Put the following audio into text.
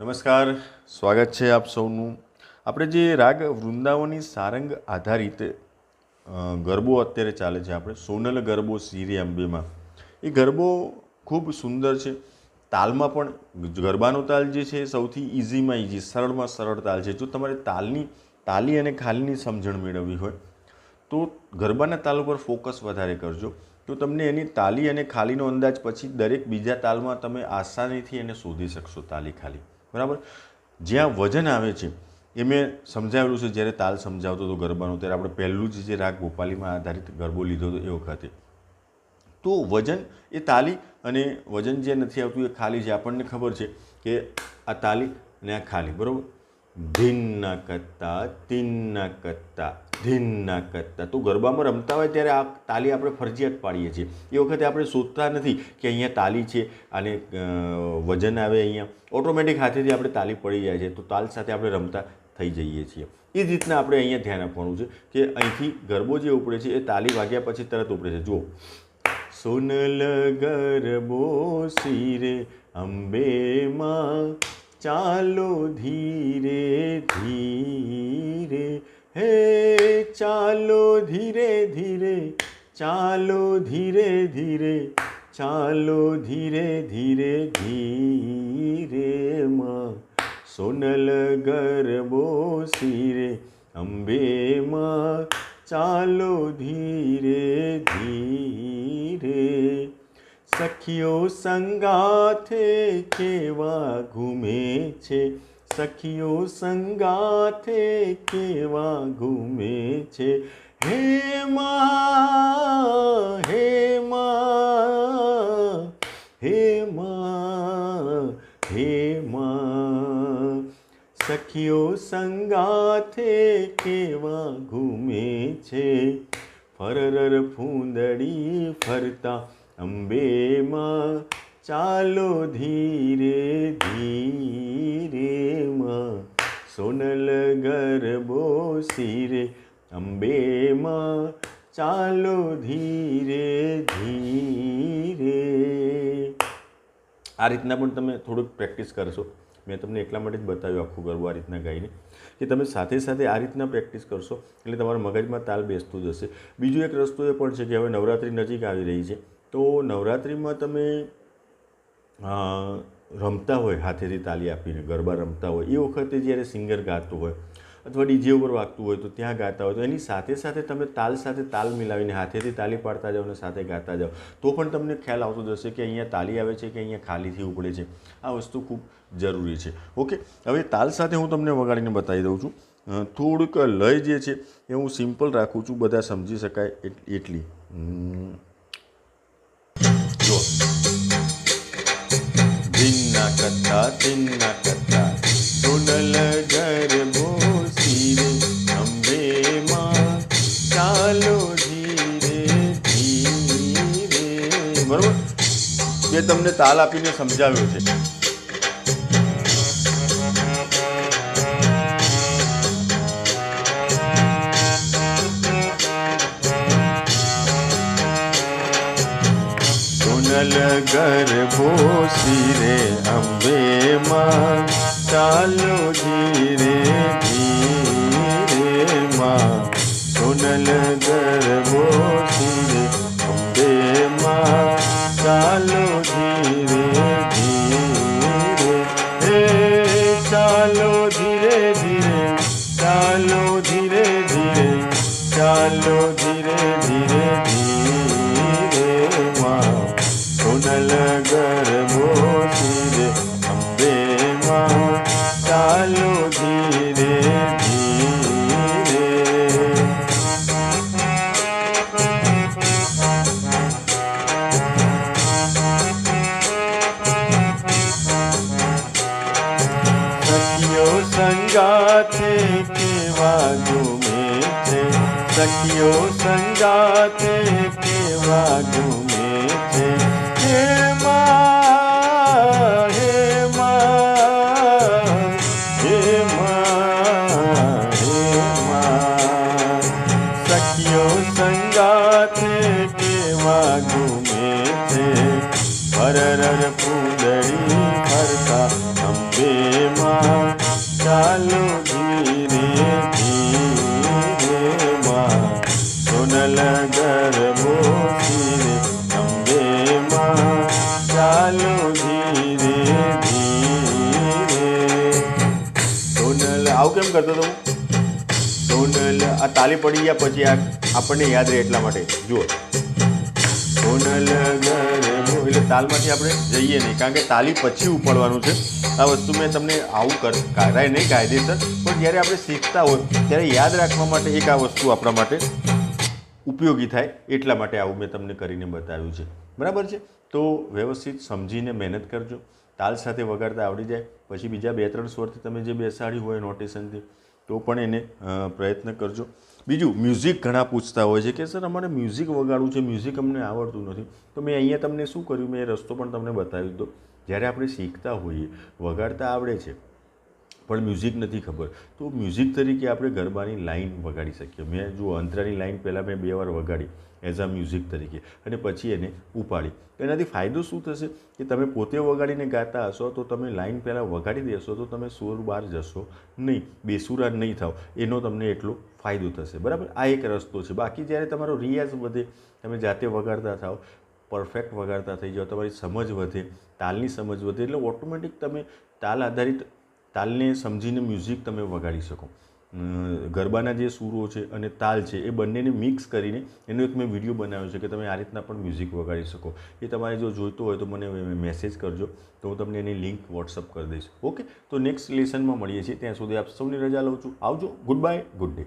નમસ્કાર, સ્વાગત છે આપ સૌનું. આપણે જે રાગ વૃંદાવની સારંગ આધારિત ગરબો અત્યારે ચાલે છે આપણે, સોનલ ગરબો સીરી અંબેમાં એ ગરબો ખૂબ સુંદર છે. તાલમાં પણ ગરબાનો તાલ જે છે સૌથી ઇઝીમાં ઇઝી સરળમાં સરળ તાલ છે. જો તમારે તાલની, તાલી અને ખાલીની સમજણ મેળવવી હોય, તો ગરબાના તાલ ઉપર ફોકસ વધારે કરજો. તો તમને એની તાલી અને ખાલીનો અંદાજ પછી દરેક બીજા તાલમાં તમે આસાનીથી એને શોધી શકશો, તાલી ખાલી. બરાબર? જ્યાં વજન આવે છે, એ મેં સમજાવેલું છે, જ્યારે તાલ સમજાવતો હતો ગરબાનો, ત્યારે આપણે પહેલું જ જે રાગ ગોપાલીમાં આધારિત ગરબો લીધો હતો એ વખતે. તો વજન એ તાલી અને વજન જે નથી આવતું એ ખાલી છે. આપણને ખબર છે કે આ તાલી અને આ ખાલી, બરાબર? ધીન્ના કત્તા તિન્ના કત્તા ધીન્ના કરતા. તો ગરબામાં રમતા હોય ત્યારે આ તાલી આપણે ફરજિયાત પાડીએ છીએ. એ વખતે આપણે શોધતા નથી કે અહીંયા તાલી છે અને વજન આવે અહીંયા. ઓટોમેટિક હાથેથી આપણે તાલી પડી જાય છે. તો તાલ સાથે આપણે રમતા થઈ જઈએ છીએ. એ જ રીતના આપણે અહીંયા ધ્યાન આપવાનું છે કે અહીંથી ગરબો જે ઉપડે છે એ તાલી વાગ્યા પછી તરત ઉપડે છે. જુઓ. સોનલ ગરબો શિરે, અંબે, માં, ચાલો, ધીરે ધીરે. હે ચાલો ધીરે ધીરે, ચાલો ધીરે ધીરે, ચાલો ધીરે ધીરે ધીરે માં સોનલ ગરબો શિરે, અંબે માં ચાલો ધીરે ધીરે. સખીઓ સંગાથે કેવા ઘૂમે છે સખીઓ સંગાથે કેવા ઘૂમે છે હે માં હે માં હે માં હે માં સખીઓ સંગાથે કેવા ઘૂમે છે ફરર ફૂંદડી ફરતા અંબેમાં ચાલો ધીરે ધીરે માં. સોનલ ગરબો શિરે અંબેમાં ચાલો ધીરે ધીરે. આ રીતના પણ તમે થોડુંક પ્રેક્ટિસ કરશો. મેં તમને એટલા માટે જ બતાવ્યું આખું ગરબું આ રીતના ગાઈને, કે તમે સાથે સાથે આ રીતના પ્રેક્ટિસ કરશો એટલે તમારા મગજમાં તાલ બેસતું જશે. બીજો એક રસ્તો એ પણ છે કે હવે નવરાત્રિ નજીક આવી રહી છે. તો નવરાત્રિમાં તમે રમતા હોય, હાથેથી તાલી આપીને, ગરબા રમતા હોય, એ વખતે જ્યારે સિંગર ગાતું હોય અથવા ડીજે ઉપર વાગતું હોય તો ત્યાં ગાતા હોય તો એની સાથે સાથે તમે તાલ સાથે તાલ મિલાવીને હાથેથી તાલી પાડતા જાઓ અને સાથે ગાતા જાઓ, તો પણ તમને ખ્યાલ આવતો જશે કે અહીંયા તાલી આવે છે કે અહીંયા ખાલીથી ઉપડે છે. આ વસ્તુ ખૂબ જરૂરી છે. ઓકે, હવે તાલ સાથે હું તમને વગાડીને બતાવી દઉં છું. થોડુંક લય જે છે એ હું સિમ્પલ રાખું છું, બધા સમજી શકાય એટ- એટલી. કથા ધીન્ના ઢોડલ સોનલ ગરબો શિરે અંબે ચાલો ધીરે ધીરે. બરોબર? મેં તમને તાલ આપીને સમજાવ્યો છે. સોનલ ગરબો શિરે અંબે માં ચાલો ધીરે ધીરે માં સોનલ ગરબો શિરે અંબે માં ચાલો ધીરે ધીરે હે ચાલો ધીરે ધીરે ચાલો ધીરે ધીરે ચાલો સંગાથે કેવા ઘૂમે છે સખીઓ સંગાથે કેવા ઘૂમે છે હે માં હે માં હે માં હે માં સખીઓ સંગાથે કેવા ઘૂમે છે હરર પૂંદડી ફરતા અંબે ચાલો ધીરે ધીરે માં સોનલ ગરબો ધીરે અંબે માં ચાલો ધીરે ધીરે સોનલ આવું કેમ કરતો હતો સોનલ આ તાલી પડી ગયા પછી આ આપણને યાદ રહે એટલા માટે. જુઓ. સોનલ ગરબો એટલે તાલમાંથી આપણે જઈએ નહીં. કારણ કે તાલી પછી ઉપાડવાનું છે. આ વસ્તુ મેં તમને આવું કર, કરાય નહીં કાયદેસર, પણ જ્યારે આપણે શીખતા હોય, ત્યારે યાદ રાખવા માટે એક આ વસ્તુ આપણા માટે ઉપયોગી થાય, એટલા માટે આવું મેં તમને કરીને બતાવ્યું છે. બરાબર છે? તો વ્યવસ્થિત સમજીને મહેનત કરજો. તાલ સાથે વગાડતા આવડી જાય. પછી બીજા બે ત્રણ સ્વરથી તમે જે બેસાડી હોય નોટેશનથી તો પણ એને પ્રયત્ન કરજો. બીજું મ્યુઝિક ઘણા પૂછતા હોય છે કે, સર, અમારે મ્યુઝિક વગાડવું છે મ્યુઝિક અમને આવડતું નથી. તો મેં અહીંયા તમને શું કર્યું? મેં રસ્તો પણ તમને બતાવી દીધો જ્યારે આપણે શીખતા હોઈએ, વગાડતા આવડે છે પણ મ્યુઝિક નથી ખબર. તો મ્યુઝિક તરીકે આપણે ગરબાની લાઇન વગાડી શકીએ. મેં જો અંતરાની લાઈન પહેલાં મેં બે વાર વગાડી એઝ અ મ્યુઝિક તરીકે. અને પછી એને ઉપાડી. તો એનાથી ફાયદો શું થશે? કે તમે પોતે વગાડીને ગાતા હશો, તો તમે લાઈન પહેલાં વગાડી દેશો, તો તમે સુર બહાર જશો નહીં, બેસુરા નહીં થાવ. એનો તમને એટલો ફાયદો થશે. બરાબર? આ એક રસ્તો છે. બાકી જ્યારે તમારો રિયાઝ વધે, તમે જાતે વગાડતા થાવ પરફેક્ટ વગાડતા થઈ જાઓ, તમારી સમજ વધે, તાલની સમજ વધે, એટલે ઓટોમેટિક તમે તાલ આધારિત તાલને સમજીને મ્યુઝિક તમે વગાડી શકો. ગરબાના જે સૂરો છે અને તાલ છે એ બંનેને મિક્સ કરીને એનો એક મેં વીડિયો બનાવ્યો છે કે તમે આ રીતના પણ મ્યુઝિક વગાડી શકો. એ તમારે જો જોઈતો હોય તો મને મેસેજ કરજો, તો હું તમને એની લિંક વોટ્સઅપ કરી દઈશ. ઓકે તો નેક્સ્ટ લેસનમાં મળીએ છીએ. ત્યાં સુધી આપ સૌની રજા લઉં છું. આવજો. Good bye good day